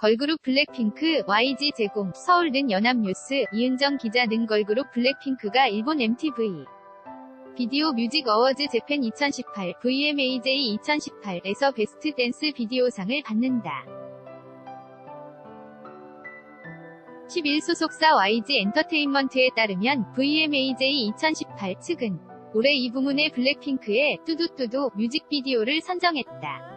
걸그룹 블랙핑크, YG 제공, 서울 는 연합뉴스, 이은정 기자 는 걸그룹 블랙핑크가 일본 MTV 비디오 뮤직 어워즈 재팬 2018 VMAJ 2018에서 베스트 댄스 비디오상을 받는다. 11 소속사 YG 엔터테인먼트에 따르면 VMAJ 2018 측은 올해 이 부문의 블랙핑크의 뚜두뚜두 뮤직비디오를 선정했다.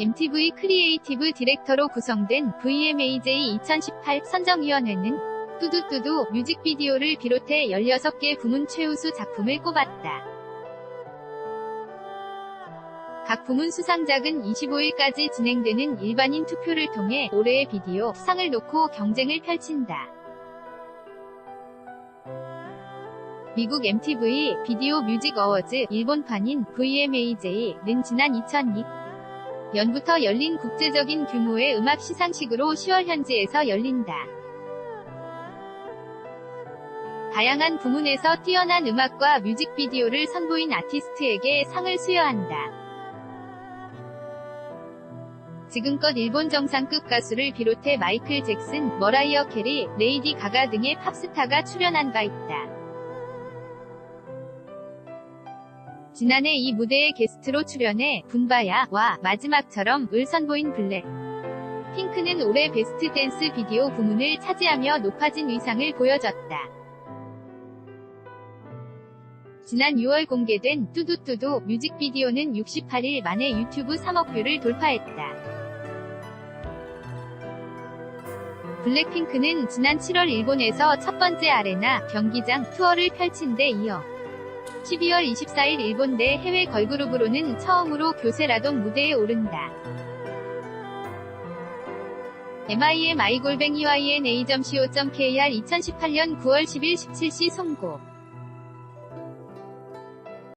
MTV 크리에이티브 디렉터로 구성된 VMAJ 2018 선정위원회는 뚜두뚜두 뮤직비디오를 비롯해 16개 부문 최우수 작품을 꼽았다. 각 부문 수상작은 25일까지 진행되는 일반인 투표를 통해 올해의 비디오 상을 놓고 경쟁을 펼친다. 미국 MTV 비디오 뮤직 어워즈 일본판인 VMAJ는 지난 2002 연부터 열린 국제적인 규모의 음악 시상식으로 10월 현지에서 열린다. 다양한 부문에서 뛰어난 음악과 뮤직비디오를 선보인 아티스트에게 상을 수여한다. 지금껏 일본 정상급 가수를 비롯해 마이클 잭슨, 머라이어 캐리, 레이디 가가 등의 팝스타가 출연한 바 있다. 지난해 이 무대에 게스트로 출연해 분바야와 마지막처럼 을 선보인 블랙. 핑크는 올해 베스트 댄스 비디오 부문을 차지하며 높아진 위상을 보여줬다. 지난 6월 공개된 뚜두뚜두 뮤직비디오는 68일 만에 유튜브 3억 뷰를 돌파했다. 블랙핑크는 지난 7월 일본에서 첫 번째 아레나 경기장 투어를 펼친 데 이어 12월 24일 일본 내 해외 걸그룹으로는 처음으로 교세라동 무대에 오른다. mim i골뱅이 yna.co.kr 2018년 9월 10일 17시 송고